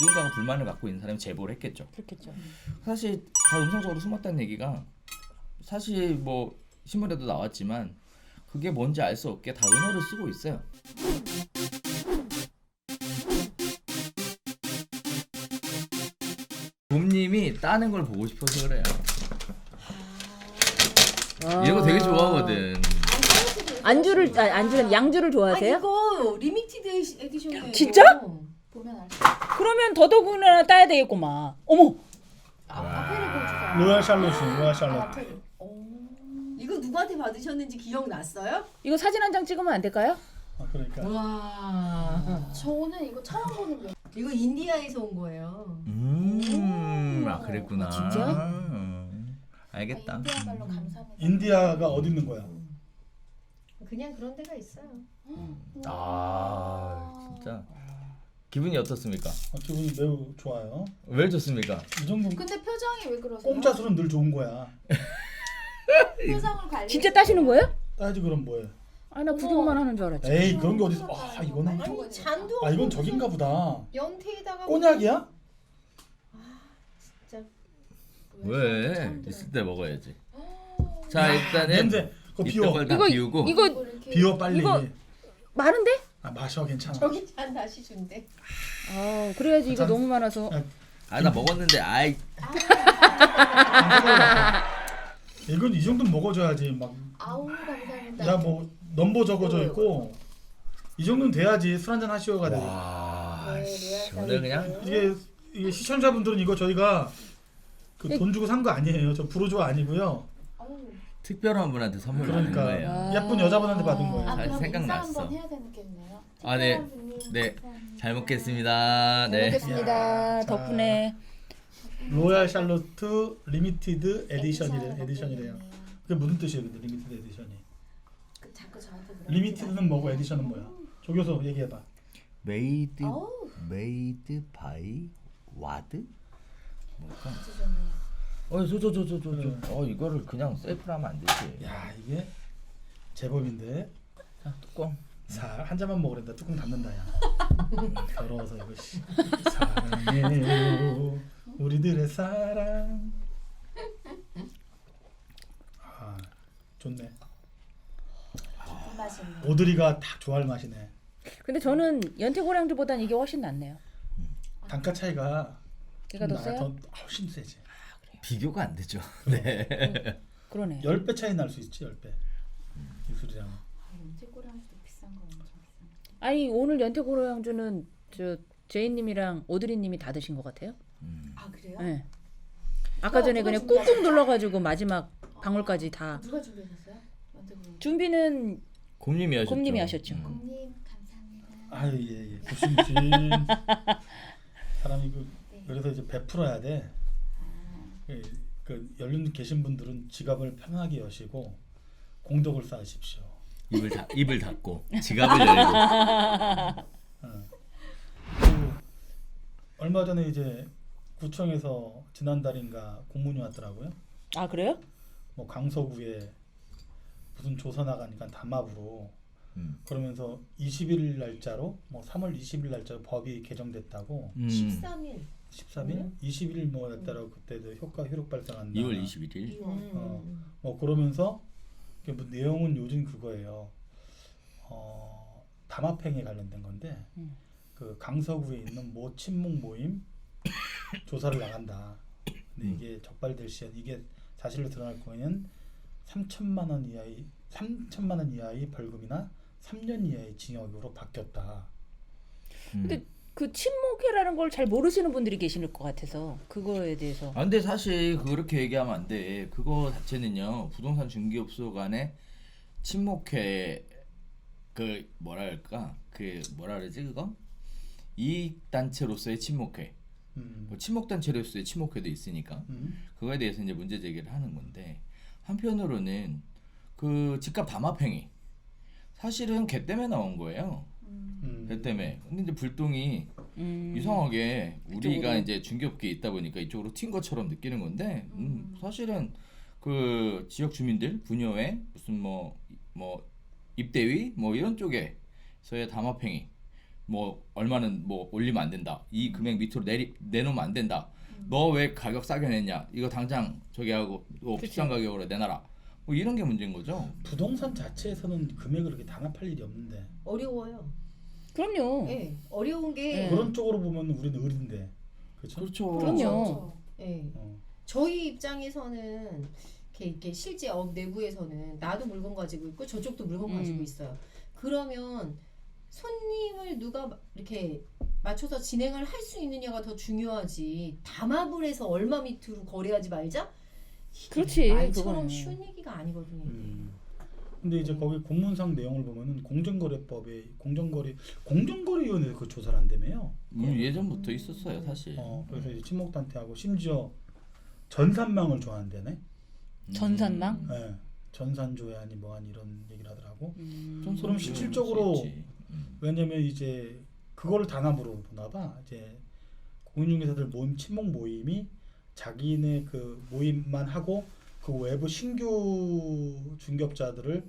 누군가가 불만을 갖고 있는 사람이 제보를 했겠죠. 그렇겠죠. 사실 다 음성적으로 숨었다는 얘기가 사실 뭐 신문에도 나왔지만 그게 뭔지 알 수 없게 다 은어를 쓰고 있어요. 곰님이 따는 걸 보고 싶어서 그래요. 이런 거 되게 좋아하거든. 안주를 아, 안주는 양주를 아 좋아하세요? 이거 리미티드 에디션이에요. 진짜? 보면 알수 그러면 더더군다나 따야 되겠구만. 어머, 앞에를 보여주세요. 로얄 샬롯이 로얄 아, 샬롯. 앞에를. 오. 이거 누구한테 받으셨는지 기억났어요? 이거 사진 한 장 찍으면 안 될까요? 아, 그러니까 와. 저는 이거 처음 보는 게 이거 인디아에서 온 거예요. 음, 아 그랬구나. 아, 진짜? 음, 알겠다. 인디아 말로 감사합니다. 인디아가 어디 있는 거야? 그냥 그런 데가 있어요. 아 진짜 기분이 어떻습니까? 어, 기분이 매우 좋아요. 왜 좋습니까? 이 정도 근데 표정이 왜 그러세요? 공짜 술은 늘 좋은 거야. 표정을 관리. 진짜 따시는 거예요? 따야지 그럼 뭐해? 아 나 구경만 하는 줄 알았지. 에이 그런 게 어딨어? 아 이거는 아니 잔도 아 이건 없고 저긴가 보다. 연태에다가 꼬냑이야? 진짜 왜 있을 때 먹어야지. 자 일단은 냄새. 그거 비워. 걸다 이거 비우고 이거 이거 이렇게 비워 빨리. 이거- 많은데? 아 마셔 괜찮아. 저기 잔 다시 준대. 아 그래야지 이거 짠. 너무 많아서. 아 나 먹었는데 아이 이건 이 정도는 먹어줘야지 막. 아우 감사합니다. 야뭐 넘버 적어져 있고 이 정도는 돼야지 술 한잔 하시오가 돼. 와 네, 씨, 로얄 오늘 그냥. 이게 이게 시청자분들은 이거 저희가 그 네. 돈 주고 산 거 아니에요. 저 브로조 아니고요. 특별한 분한테 선물 받은 그러니까 거예요. 아. 예쁜 여자분한테 받은 거예요. 아 잘 그럼 인사 생각났어. 한번 해야 되겠네요. 아, 네. 특별한 분님 네. 감사합니다. 잘 먹겠습니다. 잘 네. 먹겠습니다. 야, 자. 덕분에 로얄 샬롯트 리미티드 에디션이래 에디션 에디션이래요. 그게 무슨 뜻이에요, 근데 리미티드 에디션이? 그 자꾸 저한테 그러지 리미티드는 뭐고 에디션은 뭐야? 조교수 얘기해봐. 메이드 마세요. 어우 메이드 바이 와드? 뭘까? 좋네요. 어, 저저저저저. 어, 이거를 그냥 셀프로 하면 안 되지. 야 이게 제법인데. 자, 뚜껑. 자, 한 잔만 먹으란다. 뚜껑 닫는다 야. 더러워서 이거 씨. 사랑해요 우리들의 사랑. 아 좋네. 그 맛있네. 오드리가 딱 좋아할 맛이네. 근데 저는 연태고량주보단 이게 훨씬 낫네요. 단가 차이가 걔가 더 나- 세요? 더 훨씬 세지. 비교가 안 되죠. 네. 그러네. 10배 차이 날 수 있지 10배. 이 술이랑. 연태고량주도 비싼 거 엄청 비싼 거. 아니 오늘 연태고량주는 저 제이님이랑 오드리님이 다 드신 것 같아요. 아 그래요? 네. 아까 전에 그냥 꾹꾹 눌러가지고 마지막 방울까지 다 누가 준비하셨어요? 준비는 곰님이 하셨죠. 곰님이 하셨죠. 음. 곰님 감사합니다. 아유 예예. 구심진. 사람이 그 그래서 이제 베풀어야 돼. 그, 그 연륜 계신 분들은 지갑을 편하게 여시고 공덕을 쌓으십시오. 입을 닫 입을 닫고 지갑을 열고. 어. 그 얼마 전에 이제 구청에서 지난달인가 공문이 왔더라고요. 아 그래요? 뭐 강서구에 무슨 조사 나가니까 담합으로 음. 그러면서 20일 날짜로 뭐 3월 20일 날짜로 법이 개정됐다고 음. 13일. 13일, 20일 뭐 날짜로 그때도 효과 효력 발생한다. 2월 21일. 어, 뭐 그러면서 뭐 내용은 요즘 그거예요. 어, 담합행위 관련된 건데 음. 그 강서구에 있는 모 친목 모임 조사를 나간다. 근데 음. 이게 적발될 시에 이게 사실로 드러날 거에는 3천만 원 이하의 3천만 원 이하의 벌금이나 3년 이하의 징역으로 바뀌었다. 음. 근데 그 침묵회라는 걸 잘 모르시는 분들이 계실 것 같아서 그거에 대해서 아 근데 사실 그렇게 얘기하면 안 돼. 그거 자체는요 부동산 중개업소 간의 친목회 그 뭐랄까 그 뭐라 그러지 그거 이익 단체로서의 친목회, 음. 뭐 친목 단체로서의 친목회도 있으니까 음. 그거에 대해서 이제 문제 제기를 하는 건데 한편으로는 그 집값 담합행위 사실은 개 때문에 나온 거예요. 음. 개 때문에. 근데 이제 불똥이 음, 이상하게 우리가 그쪽으로. 이제 중개업계에 있다 보니까 이쪽으로 튄 것처럼 느끼는 건데 음, 사실은 그 지역 주민들 분여회 무슨 뭐 뭐 입대위 뭐 이런 쪽에서의 담합행위 뭐 얼마는 뭐 올리면 안 된다. 이 금액 밑으로 내리 내놓으면 안 된다. 너 왜 가격 싸게 냈냐? 이거 당장 저기 하고 너 그치. 비싼 가격으로 내놔라. 뭐 이런 게 문제인 거죠. 부동산 자체에서는 금액을 그렇게 단합할 일이 없는데 어려워요. 그럼요. 예, 어려운 게 네. 그런 쪽으로 보면 우리는 의리인데 그렇죠? 그렇죠. 그럼요. 예. 어. 저희 입장에서는 이렇게, 이렇게 실제 업 내부에서는 나도 물건 가지고 있고 저쪽도 물건 음. 가지고 있어요. 그러면 손님을 누가 이렇게 맞춰서 진행을 할 수 있느냐가 더 중요하지. 담합을 해서 얼마 밑으로 거래하지 말자. 그렇지, 말처럼. 쉬운 얘기가 아니거든요. 음. 근데 이제 거기 공문상 내용을 보면은 공정거래법에 공정거래 공정거래위원회 그 조사를 한다며요. 음, 예전부터 있었어요, 사실. 어, 그래서 이제 친목단체하고 심지어 전산망을 좋아한다네. 음. 전산망? 예. 전산조회하니 뭐하니 이런 얘기를 하더라고. 음. 좀 그럼 실질적으로 수 있지. 음. 왜냐면 이제 그거를 단합으로 보나 봐. 이제 공인중개사들 모임 친목 모임이 자기네 그 모임만 하고 그 외부 신규 중개업자들을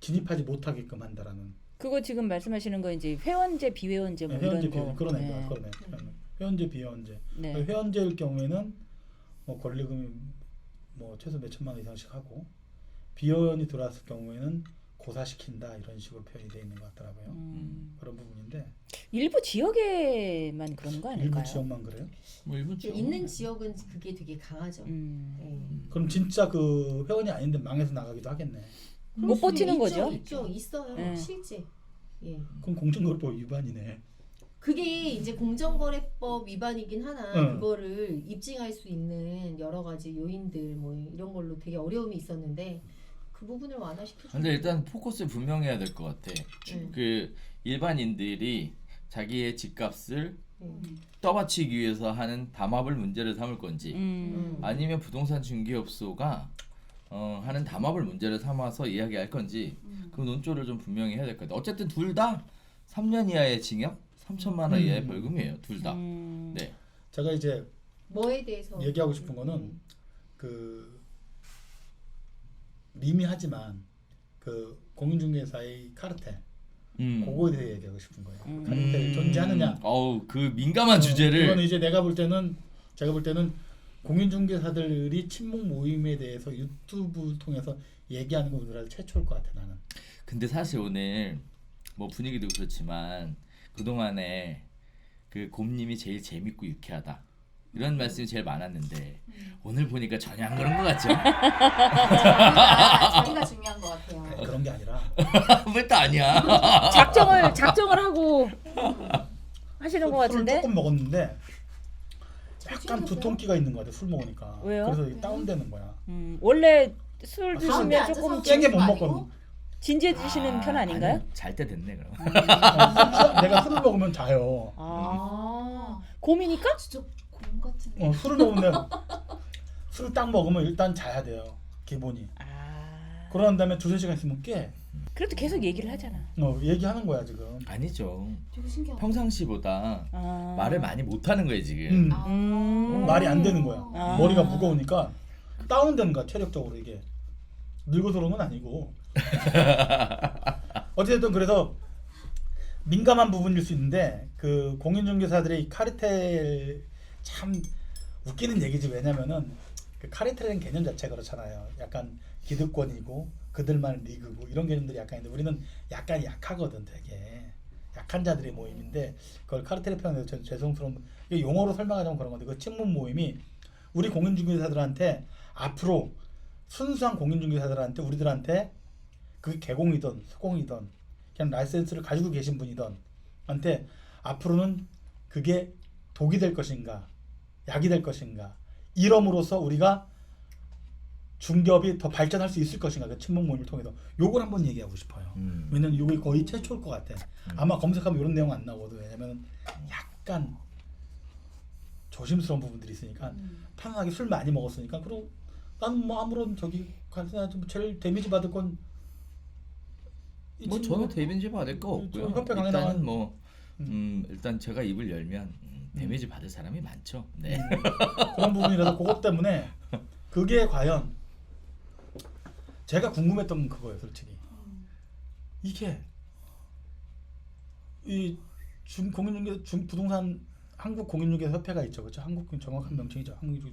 진입하지 못하게끔 한다라는 그거 지금 말씀하시는 거 이제 회원제 비회원제 뭐 네, 회원제 이런 거. 비원 그러네 네. 그러네 회원제 비회원제 네. 회원제일 경우에는 뭐 권리금이 뭐 최소 몇 천만 원 이상씩 하고 비회원이 들어왔을 경우에는 고사시킨다 이런 식으로 표현이 돼 있는 것 같더라고요 음. 그런 부분인데 일부 지역에만 그런 거 아닐까요? 일부 지역만 그래요? 뭐 일본 쪽. 있는 지역은 그게 되게 강하죠. 음. 예. 그럼 진짜 그 회원이 아닌데 망해서 나가기도 하겠네. 못 버티는 있죠, 거죠? 있죠, 있어요, 네. 실제. 예. 그럼 공정거래법 위반이네. 그게 이제 공정거래법 위반이긴 하나 응. 그거를 입증할 수 있는 여러 가지 요인들 뭐 이런 걸로 되게 어려움이 있었는데 그 부분을 완화시켜 근데 일단 포커스 분명해야 될 것 같아. 음. 그 일반인들이 자기의 집값을 음. 떠받치기 위해서 하는 담합을 문제를 삼을 건지 음. 아니면 부동산 중개업소가 어, 하는 담합을 문제를 삼아서 이야기할 건지 음. 그 논조를 좀 분명히 해야 될 것 같아. 어쨌든 둘 다 3년 이하의 징역, 3천만 원 음. 이하의 벌금이에요. 둘 다. 음. 네. 제가 이제 뭐에 대해서 얘기하고 싶은 거는 음. 그 미미하지만 그 공인중개사의 카르텔 음. 그거에 대해 얘기하고 싶은 거예요. 음. 카르텔이 존재하느냐? 어우 그 민감한 주제를 이건 이제 내가 볼 때는 제가 볼 때는 공인중개사들이 친목 모임에 대해서 유튜브 통해서 얘기하는 거 우리나라 최초일 것 같아 나는. 근데 사실 오늘 뭐 분위기도 그렇지만 그 동안에 그 곰님이 제일 재밌고 유쾌하다 이런 말씀이 제일 많았는데 오늘 보니까 전혀 안 그런 것 같죠? 자기가, 자기가 중요한 것 같아요. 아니, 그런 게 아니라 왜 또 아니야? 작정을 작정을 하고 하시는 것 술을 같은데. 조금 먹었는데 약간? 두통기가 있는 것 같아 술 먹으니까. 왜요? 그래서 이게 다운되는 거야. 음, 원래 술 아, 드시면 가운데 조금 앉아서 세게 못거 먹거든. 진지해지시는 편 아닌가요? 잘 때 됐네 그럼. 어, 내가 술을 먹으면 자요. 아, 곰이니까? 진짜 곰 같은. 어, 술을 먹으면 술을 딱 먹으면 일단 자야 돼요. 기본이. 아, 그런 다음에 두세 시간 있으면 깨. 그래도 계속 얘기를 하잖아. 어, 얘기하는 거야 지금. 아니죠. 되게 신기하다. 평상시보다 아. 말을 많이 못하는 거예요 지금. 음. 아. 음. 말이 안 되는 거야. 아. 머리가 무거우니까 다운되는 거야 체력적으로 이게. 늙어서 그런 건 아니고. 어쨌든 그래서 민감한 부분일 수 있는데 그 공인중개사들의 카르텔 참 웃기는 얘기지 왜냐면은 그 카르텔이라는 개념 자체가 그렇잖아요. 약간 기득권이고 그들만 리그고 이런 개념들이 약간 있는데 우리는 약간 약하거든 되게 약한 자들의 모임인데 그걸 카르텔에 표현해서 전 죄송스러운 용어로 설명하자면 그런 건데 그 친문 모임이 우리 공인중개사들한테 앞으로 순수한 공인중개사들한테 우리들한테 그게 개공이든 수공이든 그냥 라이센스를 가지고 계신 분이든 한테 앞으로는 그게 독이 될 것인가 약이 될 것인가 이럼으로써 우리가 중개업이 더 발전할 수 있을 것인가 그 친목 모임을 통해서 요걸 한번 얘기하고 싶어요. 음. 왜냐면 이게 거의 최초일 것 같아. 아마 검색하면 이런 내용 안 나오거든. 왜냐면 약간 조심스러운 부분들이 있으니까 음. 편안하게 술 많이 먹었으니까 그리고 나는 뭐 아무런 저기 가서 제일 데미지 받을 건 뭐 저는 뭐. 데미지 받을 거저 없고요. 나간- 뭐 음, 일단 제가 입을 열면 음, 데미지 받을 사람이 많죠. 네. 음, 그런 부분이라서 그것 때문에 그게 과연 제가 궁금했던 건 그거예요, 솔직히. 이게 이중 공인중개 중 부동산 한국 공인중개사 협회가 있죠, 그렇죠? 한국 정확한 명칭이죠, 한국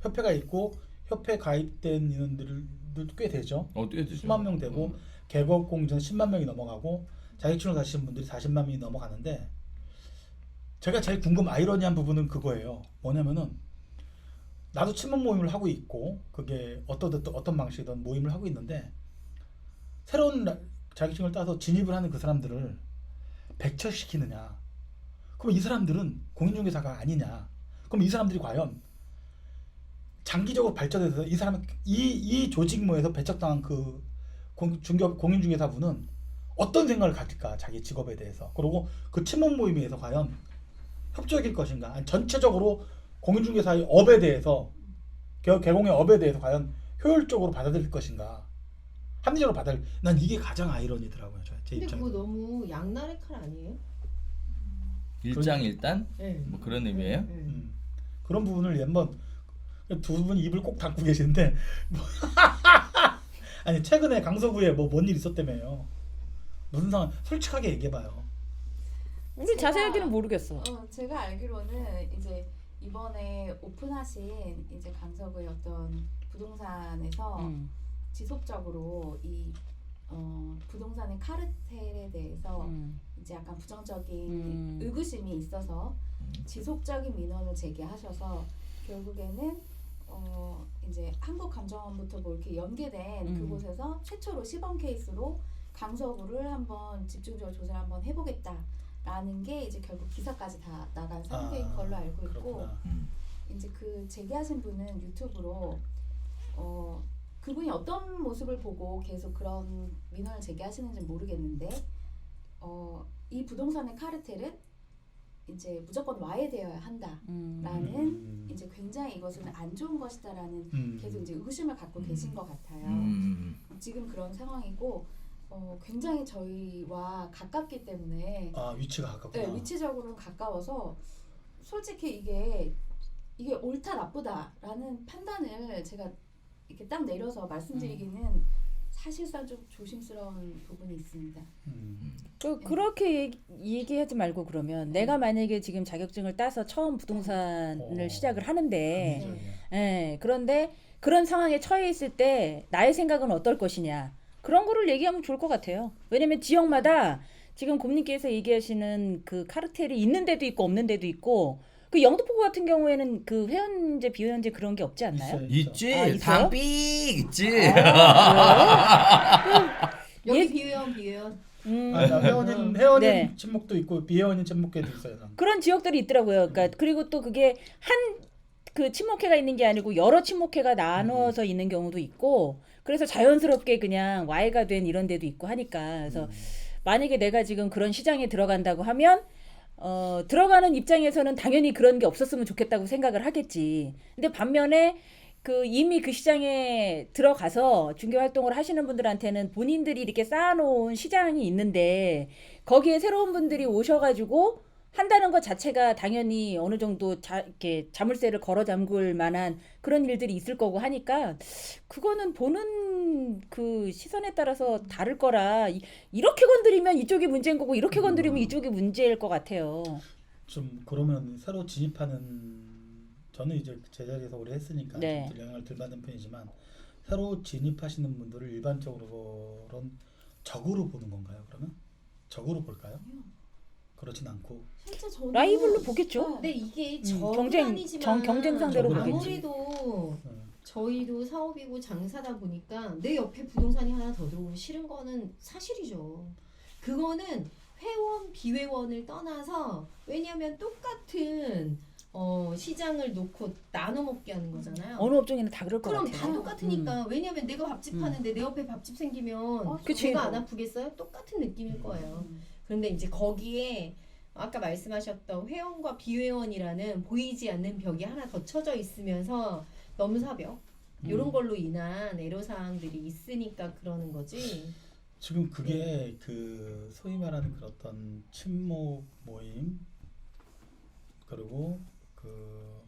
협회가 있고 협회 가입된 인원들도 꽤 되죠. 어떻게 되죠? 수만 명 되고 개업 공정 10만 명이 넘어가고 자격증을 가시는 분들이 40만 명이 넘어가는데 제가 제일 궁금 아이러니한 부분은 그거예요. 뭐냐면은 나도 친목 모임을 하고 있고 그게 어떤 어떤 방식이든 모임을 하고 있는데 새로운 라- 자격증을 따서 진입을 하는 그 사람들을 배척시키느냐? 그럼 이 사람들은 공인중개사가 아니냐? 그럼 이 사람들이 과연 장기적으로 발전해서 이 사람 이이 조직 모에서 배척당한 그 공, 중개 공인중개사분은 어떤 생각을 가질까 자기 직업에 대해서 그리고 그 친목 모임에서 과연 협조적일 것인가 아니 전체적으로 공인중개사의 업에 대해서 개- 개공의 업에 대해서 과연 효율적으로 받아들일 것인가 합리적으로 받아들 난 이게 가장 아이러니더라고요 저- 제 근데 입장에 그거 너무 양날의 칼 아니에요? 일장일단 네. 뭐 그런 의미예요? 네. 음. 그런 부분을 한번 두 분 입을 꼭 닫고 계시는데 뭐 아니 최근에 강서구에 뭐 뭔 일 있었다며요 무슨 상황 솔직하게 얘기해봐요 우리 제가- 자세하게는 모르겠어. 어, 제가 알기로는 이제 이번에 오픈하신 이제 강서구의 어떤 부동산에서 음. 지속적으로 이 어, 부동산의 카르텔에 대해서 음. 이제 약간 부정적인 음. 의구심이 있어서 지속적인 민원을 제기하셔서 결국에는 어 이제 한국감정원부터 뭐 이렇게 연계된 음. 그곳에서 최초로 시범 케이스로 강서구를 한번 집중적으로 조사를 한번 해보겠다 라는 게 이제 결국 기사까지 다 나간 상태인 아, 걸로 알고 있고 그렇구나. 음. 이제 그 제기하신 분은 유튜브로 어 그분이 어떤 모습을 보고 계속 그런 민원을 제기하시는지 모르겠는데 어 이 부동산의 카르텔은 이제 무조건 와해되어야 한다라는 음. 음. 이제 굉장히 이것은 안 좋은 것이다라는 음. 계속 이제 의구심을 갖고 음. 계신 것 같아요. 음. 지금 그런 상황이고 어 굉장히 저희와 가깝기 때문에 아 위치가 가깝구나 네, 위치적으로는 가까워서 솔직히 이게 이게 옳다 나쁘다라는 판단을 제가 이렇게 딱 내려서 말씀드리기는 사실상 좀 조심스러운 부분이 있습니다. 음. 그, 그렇게 얘기, 얘기하지 말고 그러면 내가 만약에 지금 자격증을 따서 처음 부동산을 어. 시작을 하는데. 예, 그런데 그런 상황에 처해 있을 때 나의 생각은 어떨 것이냐 그런 거를 얘기하면 좋을 것 같아요. 왜냐면 지역마다 지금 곰님께서 얘기하시는 그 카르텔이 있는 데도 있고 없는 데도 있고 그 영등포구 같은 경우에는 그 회원제 비회원제 그런 게 없지 않나요? 있지. 아, 있어요? 담비 있지. 여기 예? 비회원 비회원. 음, 아, 나 회원인 회원인 네. 친목도 있고 비회원인 친목회도 있어요. 난. 그런 지역들이 있더라고요. 그러니까 그리고 또 그게 한그 친목회가 있는 게 아니고 여러 친목회가 나누어서 있는 경우도 있고 그래서 자연스럽게 그냥 와해가 된 이런 데도 있고 하니까 그래서 만약에 내가 지금 그런 시장에 들어간다고 하면 어 들어가는 입장에서는 당연히 그런 게 없었으면 좋겠다고 생각을 하겠지. 근데 반면에 그 이미 그 시장에 들어가서 중개 활동을 하시는 분들한테는 본인들이 이렇게 쌓아놓은 시장이 있는데 거기에 새로운 분들이 오셔가지고 한다는 것 자체가 당연히 어느 정도 자, 이렇게 자물쇠를 걸어 잠글 만한 그런 일들이 있을 거고 하니까 그거는 보는 그 시선에 따라서 다를 거라 이, 이렇게 건드리면 이쪽이 문제인 거고 이렇게 건드리면 이쪽이 문제일 것 같아요. 좀 그러면 새로 진입하는 저는 이제 제자리에서 오래 했으니까 네. 좀 영향을 덜 받는 편이지만 새로 진입하시는 분들을 일반적으로는 적으로 보는 건가요? 그러면 적으로 볼까요? 그렇진 않고 실제 저는 라이벌로 보겠죠. 근데 이게 음, 적은 경쟁- 정- 경쟁 상대로 보겠지. 아무래도 음. 저희도 사업이고 장사다 보니까 내 옆에 부동산이 하나 더 들어오면 싫은 거는 사실이죠. 그거는 회원 비회원을 떠나서 왜냐하면 똑같은 어, 시장을 놓고 나눠 먹게 하는 거잖아요. 어느 업종이나 다 그럴 것 그럼 같아요. 다 똑같으니까 왜냐면 내가 밥집 음. 하는데 내 옆에 밥집 생기면 어, 그치. 내가 안 아프겠어요? 똑같은 느낌일 거예요. 그런데 이제 거기에 아까 말씀하셨던 회원과 비회원이라는 보이지 않는 벽이 하나 더 쳐져 있으면서 넘사벽 이런 음. 걸로 인한 애로 사항들이 있으니까 그러는 거지. 지금 그게 그 소위 말하는 그런 어떤 친목 모임 그리고 그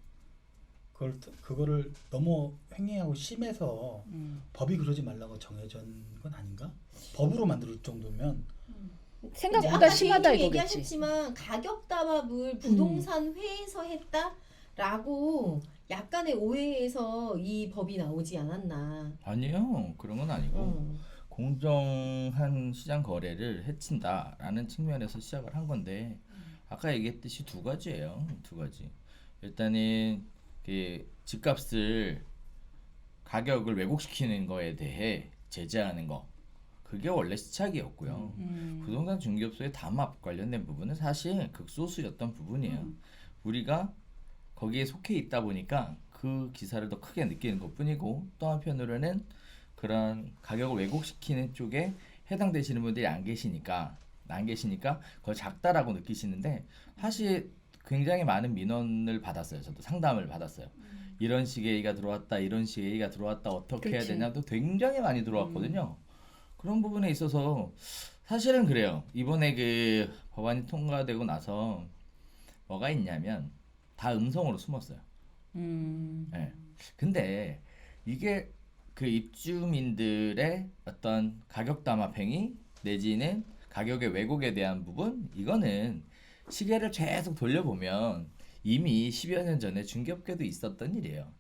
그걸 그거를 너무 횡행하고 심해서 음. 법이 그러지 말라고 정해진 건 아닌가? 법으로 만들 정도면 이제 생각보다 아까 심하다 이거겠지. 얘기하셨지만 가격 담합을 부동산 회에서 했다라고 약간의 오해에서 이 법이 나오지 않았나. 아니요 그런 건 아니고 어. 공정한 시장 거래를 해친다라는 측면에서 시작을 한 건데 아까 얘기했듯이 두 가지예요 두 가지 일단은 그 집값을 가격을 왜곡시키는 거에 대해 제재하는 거 그게 원래 시작이었고요 음. 부동산 중개업소의 담합 관련된 부분은 사실 극소수였던 부분이에요 우리가 거기에 속해 있다 보니까 그 기사를 더 크게 느끼는 것 뿐이고 또 한편으로는 그런 가격을 왜곡시키는 쪽에 해당되시는 분들이 안 계시니까 안 계시니까 그걸 작다라고 느끼시는데 사실 굉장히 많은 민원을 받았어요. 저도 상담을 받았어요. 이런 식의 얘기가 들어왔다, 이런 식의 얘기가 들어왔다, 어떻게 해야 그렇지. 되냐도 굉장히 많이 들어왔거든요. 그런 부분에 있어서 사실은 그래요. 이번에 그 법안이 통과되고 나서 뭐가 있냐면 다 음성으로 숨었어요. 음. 예. 근데 이게 그 입주민들의 어떤 가격 담합 행위 내지는 가격의 왜곡에 대한 부분 이거는 시계를 계속 돌려보면 이미 10여 년 전에 중개업계도 있었던 일이에요.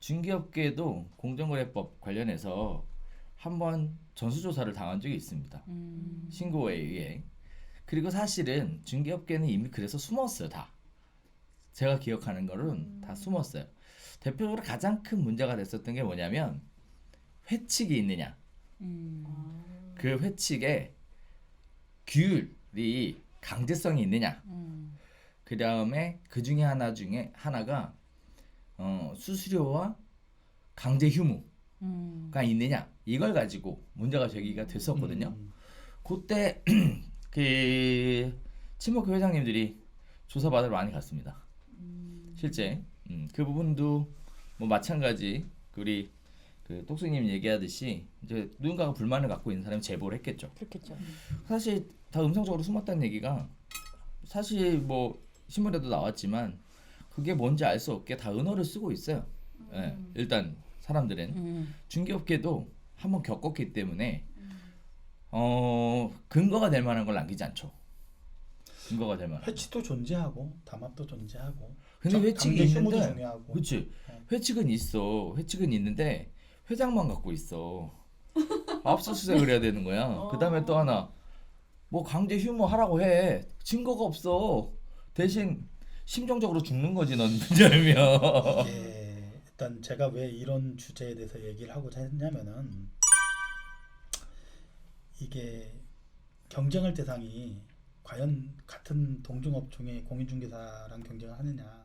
중개업계도 공정거래법 관련해서 한 번 전수조사를 당한 적이 있습니다. 음. 신고에 의해. 그리고 사실은 중개업계는 이미 그래서 숨었어요, 다. 제가 기억하는 거는 다 숨었어요. 대표적으로 가장 큰 문제가 됐었던 게 뭐냐면 회칙이 있느냐. 음. 그 회칙에 규율이 강제성이 있느냐. 음. 그 다음에 그 중에 하나 중에 하나가 어, 수수료와 강제 휴무 가 음. 있느냐. 이걸 가지고 문제가 제기가 됐었거든요. 음. 그때 그 친목회 회장님들이 조사 받으러 많이 갔습니다. 실제 음, 그 부분도 뭐 마찬가지 우리 그 똑수님 얘기하듯이 이제 누군가가 불만을 갖고 있는 사람이 제보를 했겠죠. 그렇겠죠. 사실 다 음성적으로 숨었다는 얘기가 사실 뭐 신문에도 나왔지만 그게 뭔지 알 수 없게 다 은어를 쓰고 있어요. 예, 일단 사람들은 음. 중개업계도 한번 겪었기 때문에 어 근거가 될 만한 걸 남기지 않죠. 근거가 될 만한. 회치도 존재하고 담합도 존재하고 근데 정- 회칙이 있는데, 중요하고 그렇지. 네. 회칙은 있어. 회칙은 있는데 회장만 갖고 있어. 압수수색을 해야 되는 거야. 그다음에 또 하나 뭐 강제 휴무 하라고 해. 증거가 없어. 대신 심정적으로 죽는 거지 넌 문제면. 예, 일단 제가 왜 이런 주제에 대해서 얘기를 하고자 했냐면은 이게 경쟁할 대상이 과연 같은 동종업종의 공인중개사랑 경쟁을 하느냐